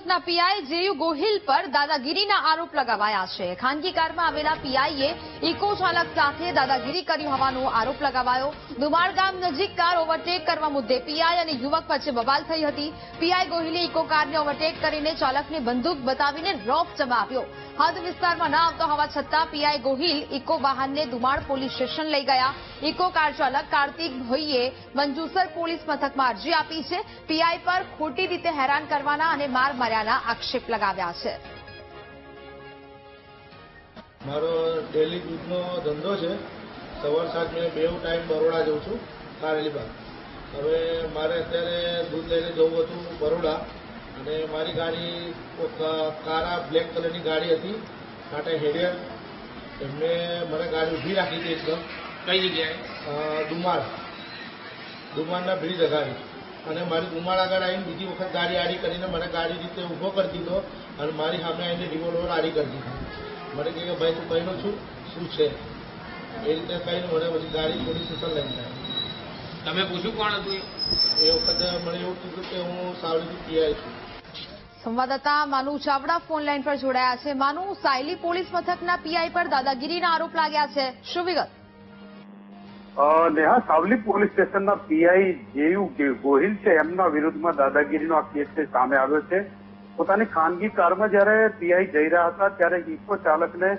મથકના PI JU Gohil પર દાદાગીરીના આરોપ લગાવાયા છે. ખાનગી કારમાં આવેલા પીઆઈએ ઇકો ચાલક સાથે દાદાગીરી કરી હોવાનો આરોપ લગાવાયો. દુમાળ નજીક કાર ઓવરટેક કરવા મુદ્દે પીઆઈ અને યુવક વચ્ચે બબાલ થઈ હતી. પીઆઈ ગોહિલે ઇકો કારને ઓવરટેક કરીને ચાલકને બંદૂક બતાવીને રોપ જમાવ્યો હદ વિસ્તારમાં ના આવતો હોવા છતાં પીઆઈ ગોહિલ ઇકો વાહનને દુમાળ પોલીસ સ્ટેશન લઈ ગયા. ઇકો કાર ચાલક કાર્તિક ભોઈએ મંજુસર પોલીસ મથકમાં અરજી આપી છે. પીઆઈ પર ખોટી રીતે હેરાન કરવાના અને માર માર્યાના આક્ષેપ લગાવ્યા છે. મારો ડેલી દૂધનો ધંધો છે. સવાર સાત મેં બેવ ટાઈમ બરોડા જઉં છું કારેલીબાગ હવે મારે અત્યારે દૂધ લઈને જવું હતું બરોડા અને મારી ગાડી કારા બ્લેક કલરની ગાડી હતી ટાટા હેરિયર. એમને મને ગાડી ઊભી રાખી હતી એકદમ. કઈ જગ્યાએ? ડુમાળ ડુમાળના બ્રિજ અગાડી. અને મારી ડુમાળ આગળ આવીને બીજી વખત ગાડી આડી કરીને મને ગાડી રીતે ઊભો કરી દીધો અને મારી સામે આવીને રિવોલ્વર આડી કરી દીધી. મને કહે કે ભાઈ તું કહીનો છું શું છે? એ રીતે કહીને મને પછી ગાડી પોલીસ સ્ટેશન લઈને જાય. તમે પૂછ્યું કોણ હતું એ? વખતે મને એવું કીધું કે હું સાવલીથી પીઆઈ છું. સંવાદદાતા માનુ ચાવડા ફોન લાઈન પર જોડાયા છે. માનુ સાયલી પોલીસ મથકના પીઆઈ પર દાદાગીરીના આરોપ લાગ્યા છે. શું વિગત? નેહા સાવલી પોલીસ સ્ટેશનના પીઆઈ જેયુ ગોહિલ છે એમના વિરુદ્ધમાં દાદાગીરીનો આ કેસ સામે આવ્યો છે. પોતાની ખાનગી કારમાં જયારે પીઆઈ જઈ રહ્યા હતા, ત્યારે ઇકો ચાલકને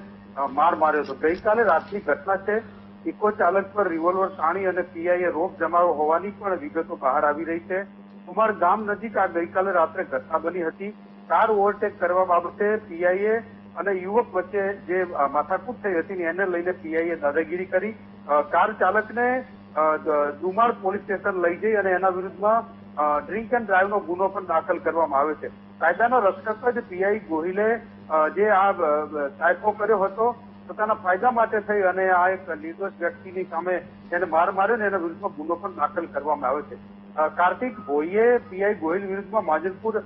માર માર્યો હતો. ગઈકાલે રાતની ઘટના છે. ઇકો ચાલક પર રિવોલ્વર તાણી અને પીઆઈએ રોપ જમાવ્યો હોવાની પણ વિગતો બહાર આવી રહી છે. કુમાર ગામ નજીક આ ગઈકાલે રાત્રે ઘટના બની હતી. કાર ઓવરટેક કરવા બાબતે પીઆઈએ અને યુવક વચ્ચે જે માથાકૂટ થઈ હતી એને લઈને પીઆઈએ દાદાગીરી કરી. કાર ચાલકને દુમાળ પોલીસ સ્ટેશન લઈ જઈ અને એના વિરુદ્ધમાં ડ્રિંક એન્ડ ડ્રાઈવનો ગુનો પણ દાખલ કરવામાં આવ્યો છે. કાયદાના રક્ષક જ પીઆઈ ગોહિલે જે આ કાયદો કર્યો હતો પોતાના ફાયદા માટે થઈ અને આ એક નિર્દોષ વ્યક્તિની સામે એને માર માર્યો ને એના વિરુદ્ધમાં ગુનો પણ દાખલ કરવામાં આવ્યો છે. કાર્તિક ભોઈએ પીઆઈ ગોહિલ વિરુદ્ધમાં માજલપુર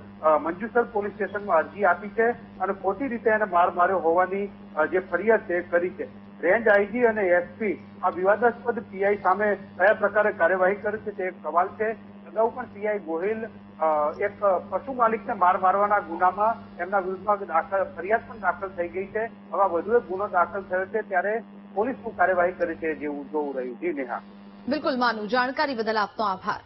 મંજુસર પોલીસ સ્ટેશનમાં અરજી આપી છે અને ખોટી રીતે એને માર માર્યો હોવાની જે ફરિયાદ છે કરી છે. રેન્જ આઈજી અને એસપી આ વિવાદાસ્પદ પીઆઈ સામે કયા પ્રકારે કાર્યવાહી કરે છે તે એક સવાલ છે. અગાઉ પણ પીઆઈ ગોહિલ એક પશુ માલિકને માર મારવાના ગુનામાં એમના વિરુદ્ધમાં દાખલ, ફરિયાદ પણ દાખલ થઈ ગઈ છે. હવે વધુ એક ગુનો દાખલ થયો છે ત્યારે પોલીસ શું કાર્યવાહી કરી છે જેવું જોવું રહ્યું. જી નેહા. બિલકુલ, માનુ. જાણકારી બદલ આપનો આભાર.